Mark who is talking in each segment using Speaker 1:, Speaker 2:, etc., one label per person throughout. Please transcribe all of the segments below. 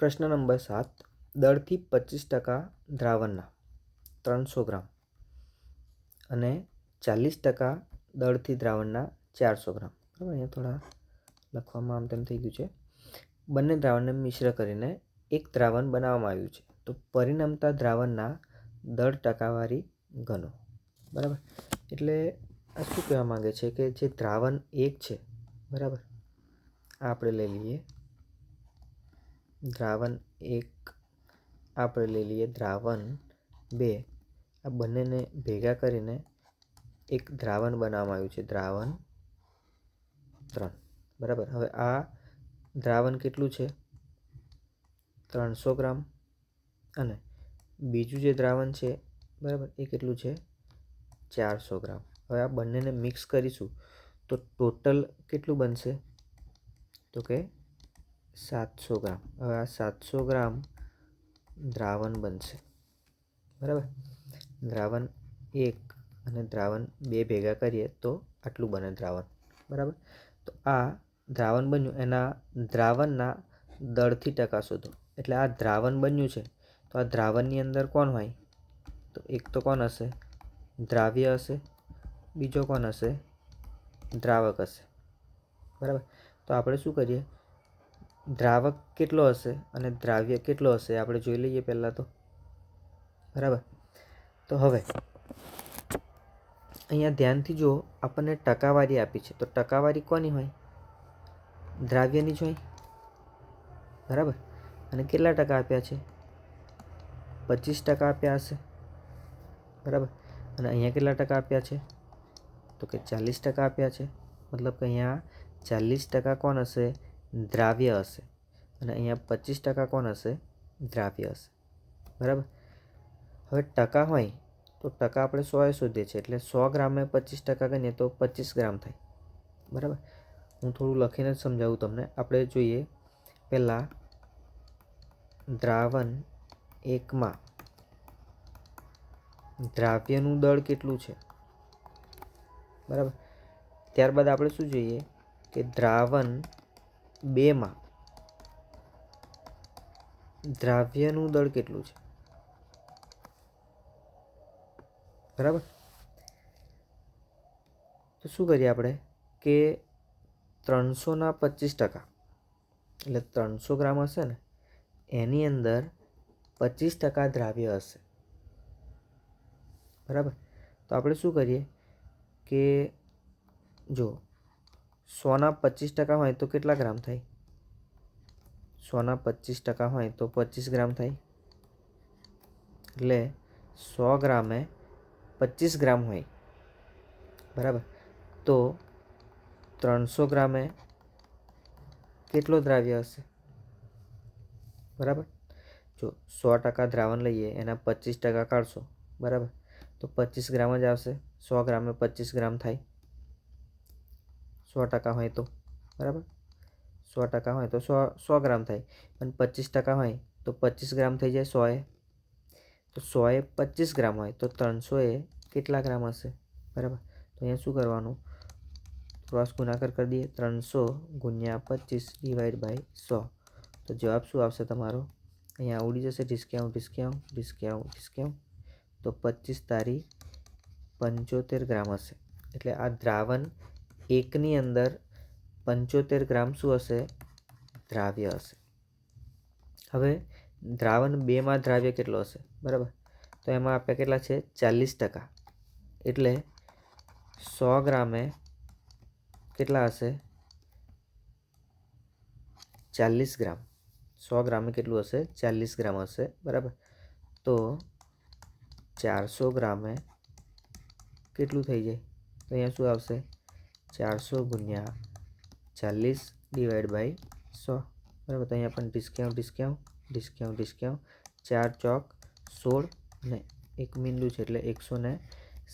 Speaker 1: પ્રશ્ન નંબર સાત, દળથી પચીસ ટકા દ્રાવણના ત્રણસો ગ્રામ અને ચાલીસ ટકા દળથી દ્રાવણના ચારસો ગ્રામ. બરાબર? અહીંયા થોડા લખવામાં આમ તેમ થઈ ગયું છે. બંને દ્રાવણને મિશ્ર કરીને એક દ્રાવણ બનાવવામાં આવ્યું છે. તો પરિણમતા દ્રાવણના દળ ટકાવારી ગણો બરાબર? એટલે આ શું કહેવા માંગે છે કે જે દ્રાવણ એક છે, બરાબર? આ આપણે લઈ લઈએ. દ્રાવણ એક આપણે લઈ લઈએ દ્રાવણ બે. આ બંનેને ભેગા કરીને એક દ્રાવણ બનાવવામાં આવ્યું છે. દ્રાવણ ત્રણ. બરાબર? હવે આ દ્રાવણ કેટલું છે? ત્રણસો ગ્રામ. અને બીજું જે દ્રાવણ છે, બરાબર, એ કેટલું છે? ચારસો ગ્રામ. હવે આ બંનેને મિક્સ કરીશું તો ટોટલ કેટલું બનશે? તો કે સાતસો ગ્રામ. હવે આ સાતસો ગ્રામ દ્રાવણ બનશે. બરાબર? દ્રાવણ એક અને દ્રાવણ બે ભેગા કરીએ તો આટલું બને દ્રાવણ. બરાબર? તો આ દ્રાવણ બન્યું, એના દ્રાવણના દળથી ટકા શોધો. એટલે આ દ્રાવણ બન્યું છે, તો આ દ્રાવણની અંદર કોણ હોય? તો એક તો કોણ હશે? દ્રાવ્ય હશે. બીજો કોણ હશે? દ્રાવક હશે. બરાબર? તો આપણે શું કરીએ? દ્રાવક કેટલો હશે અને દ્રાવ્ય કેટલો હશે આપણે જોઈ લઈએ પહેલાં તો. બરાબર? તો હવે, અહીંયા ધ્યાનથી જુઓ, આપણને ટકાવારી આપી છે. તો ટકાવારી કોની હોય? દ્રાવ્યની જ હોય? બરાબર? અને કેટલા ટકા આપ્યા છે? પચીસ ટકા આપ્યા હશે. બરાબર? અને અહીંયા કેટલા ટકા આપ્યા છે? તો કે ચાલીસ ટકા આપ્યા છે. મતલબ કે અહીંયા ચાલીસ ટકા કોણ હશે? દ્રાવ્ય હશે. અને અહીંયા પચીસ ટકા કોણ હશે? દ્રાવ્ય હશે. બરાબર? હવે ટકા હોય તો ટકા આપણે સોએ શોધીએ છીએ. એટલે સો ગ્રામે પચીસ ટકા ગણીએ તો પચીસ ગ્રામ થાય. બરાબર? હું થોડું લખીને જ સમજાવું તમને. આપણે જોઈએ પહેલાં દ્રાવણ એકમાં દ્રાવ્યનું દળ કેટલું છે? બરાબર? ત્યારબાદ આપણે શું જોઈએ કે દ્રાવણ બેમાં દ્રાવ્યનું દળ કેટલું છે? બરાબર? તો શું કરીએ આપણે? કે ત્રણસોના પચીસ ટકા. એટલે ત્રણસો ગ્રામ હશે ને, એની અંદર પચીસ ટકા દ્રાવ્ય હશે. બરાબર? તો આપણે શું કરીએ? કે જો સોના પચીસ ટકા હોય તો કેટલા ગ્રામ થાય? સોના પચીસ ટકા હોય તો પચીસ ગ્રામ થાય. એટલે સો ગ્રામે પચીસ ગ્રામ હોય. બરાબર? તો ત્રણસો ગ્રામે કેટલો દ્રાવ્ય હશે? બરાબર? જો સો ટકા દ્રાવણ લઈએ, એના પચીસ ટકા કાઢશો. બરાબર? તો પચીસ ગ્રામ જ આવશે. સો ગ્રામે પચીસ ગ્રામ થાય. સો ટકા હોય તો, બરાબર? સો ટકા હોય તો સો સો ગ્રામ થાય. પણ પચીસ ટકા હોય તો પચીસ ગ્રામ થઈ જાય સોએ. તો સોએ પચીસ ગ્રામ હોય તો ત્રણસોએ કેટલા ગ્રામ હશે? બરાબર? તો અહીંયા શું કરવાનું? ક્રોસ ગુણાકાર કરી દઈએ, ત્રણસો ગુણ્યા પચીસ ડિવાઈડ બાય સો. તો જવાબ શું આવશે તમારો? અહીંયા ઉડી જશે ડિસ્કાઉન્ટ ડિસ્કાઉન્ટ ડિસ્કાઉન્ટ ડિસ્કાઉન્ટ તો પચીસ તારી પંચોતેર ગ્રામ હશે. એટલે આ દ્રાવણ એકની અંદર પંચોતેર ગ્રામ શું હશે? દ્રાવ્ય હશે. હવે દ્રાવણ બેમાં દ્રાવ્ય કેટલો હશે? બરાબર? તો એમાં આપ્યા કેટલા છે? ચાલીસ ટકા. એટલે સો ગ્રામે કેટલા હશે? ચાલીસ ગ્રામ. સો ગ્રામે કેટલું હશે? ચાલીસ ગ્રામ હશે. બરાબર? તો ચારસો ગ્રામે કેટલું થઈ જાય? તો અહીંયા શું આવશે? ચારસો ગુણ્યા ચાલીસ ડિવાઈડ બાય સો. બરાબર, તો અહીંયા પણ ડિસ્કાઉન્ટ ડિસ્કાઉન્ટ ડિસ્કાઉન્ટ ડિસ્કાઉન્ટ. ચાર ચોક, સોળ ને એક મીંડું છે એટલે એકસો ને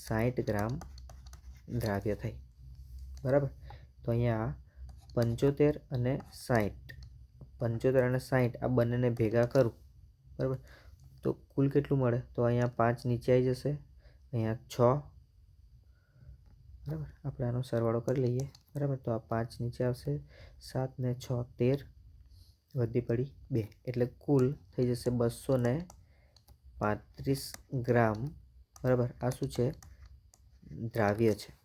Speaker 1: સાઠ ગ્રામ દ્રાવ્ય થાય બરાબર, તો અહીંયા પંચોતેર અને સાઠ પંચોતેર અને સાઠ આ બંનેને ભેગા કરું. બરાબર, તો કુલ કેટલું મળે? તો અહીંયા પાંચ નીચે આવી જશે. અહીંયા છ બરાબર? આપણે આનો સરવાળો કરી લઈએ. બરાબર? તો આ પાંચ નીચે આવશે. સાત ને છ, તેર. વધી પડી બે. એટલે કુલ થઈ જશે બસો ને પાંત્રીસ ગ્રામ. બરાબર? આ શું છે? દ્રાવ્ય છે.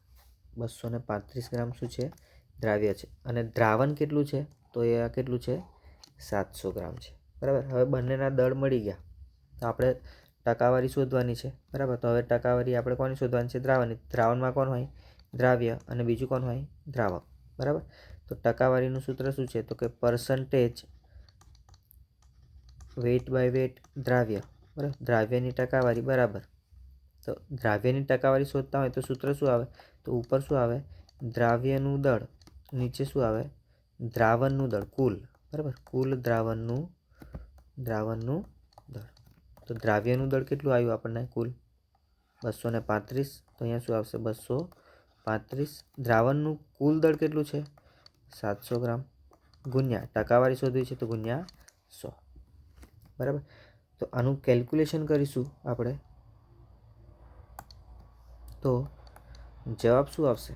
Speaker 1: બસો ને પાંત્રીસ ગ્રામ શું છે? દ્રાવ્ય છે. અને દ્રાવણ કેટલું છે? તો એ આ કેટલું છે? સાતસો ગ્રામ છે. બરાબર? હવે બંનેના દળ મળી ગયા. તો આપણે ટકાવારી શોધવાની છે. બરાબર? તો હવે ટકાવારી આપણે કોની શોધવાની છે? દ્રાવણની. દ્રાવણમાં કોણ હોય? દ્રાવ્ય અને બીજું કોણ હોય? દ્રાવક. બરાબર? તો ટકાવારીનું સૂત્ર શું છે? તો કે પર્સન્ટેજ વેટ બાય વેટ દ્રાવ્ય. બરાબર? દ્રાવ્યની ટકાવારી, બરાબર. તો દ્રાવ્યની ટકાવારી શોધતા હોય તો સૂત્ર શું આવે? તો ઉપર શું આવે? દ્રાવ્યનું દળ. નીચે શું આવે? દ્રાવણનું દળ. કુલ. બરાબર? કુલ દ્રાવણનું દ્રાવણનું દળ. તો દ્રાવ્યનું દળ કેટલું આવ્યું આપણને? કુલ બસો ને પાંત્રીસ. તો અહીંયા શું આવશે? બસો પાંત્રીસ. દ્રાવણનું કુલ દળ કેટલું છે? સાતસો ગ્રામ. ગુણ્યા, ટકાવારી શોધવી છે તો ગુણ્યા સો. બરાબર? તો આનું કેલ્ક્યુલેશન કરીશું આપણે. તો જવાબ શું આવશે?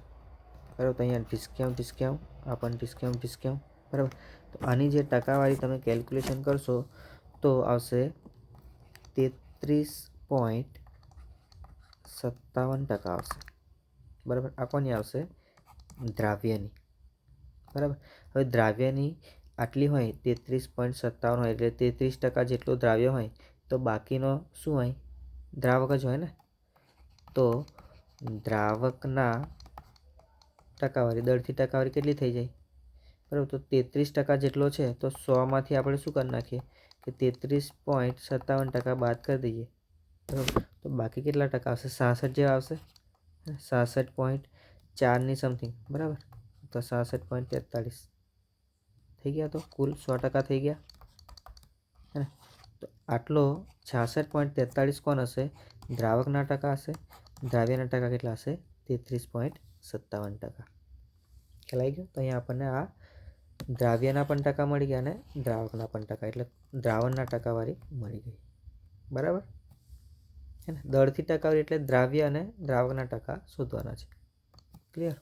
Speaker 1: બરાબર, તો અહીંયા ડિસ્કાઉન્ટ ડિસ્કાઉન્ટ આ પણ ડિસ્કાઉન્ટ બરાબર? તો આની જે ટકાવારી તમે કેલ્ક્યુલેશન કરશો તો આવશે તેત્રીસ પોઈન્ટ સત્તાવન ટકા આવશે. બરાબર? આ કોની આવશે? દ્રાવ્યની. બરાબર? હવે દ્રાવ્યની આટલી હોય, તેત્રીસ પોઈન્ટ સત્તાવન હોય, એટલે તેત્રીસ ટકા જેટલું દ્રાવ્ય હોય, તો બાકીનો શું હોય? દ્રાવક જ હોય ને? તો દ્રાવકના ટકાવારી દરથી ટકાવારી કેટલી થઈ જાય? બરાબર? તો તેત્રીસ ટકા જેટલો છે, તો સોમાંથી આપણે શું કરી નાખીએ? કે તેત્રીસ પોઈન્ટ સત્તાવન ટકા બાદ કરી દઈએ. બરાબર? તો બાકી કેટલા ટકા આવશે? સાસઠ જેવા આવશે? સાસઠ પોઈન્ટ ચારની સમથિંગ બરાબર? તો સાસઠ પોઈન્ટ તેતાળીસ. થઈ ગયા તો? કુલ સો ટકા થઈ ગયા. હે તો આટલો છાસઠ પોઈન્ટ તેતાળીસ કોણ હશે? દ્રાવકના ટકા હશે. દ્રાવ્યના ટકા કેટલા હશે? તેત્રીસ પોઈન્ટ સત્તાવન ટકા. ખ્યાલ ગયો? તો અહીંયા આપણને આ દ્રાવ્યના પણ ટકા મળી ગયા અને દ્રાવકના પણ ટકા. એટલે દ્રાવણના ટકાવારી મળી ગઈ. બરાબર? હે ને દળથી ટકાવી એટલે દ્રાવ્ય અને દ્રાવકના ટકા શોધવાના છે. ક્લિયર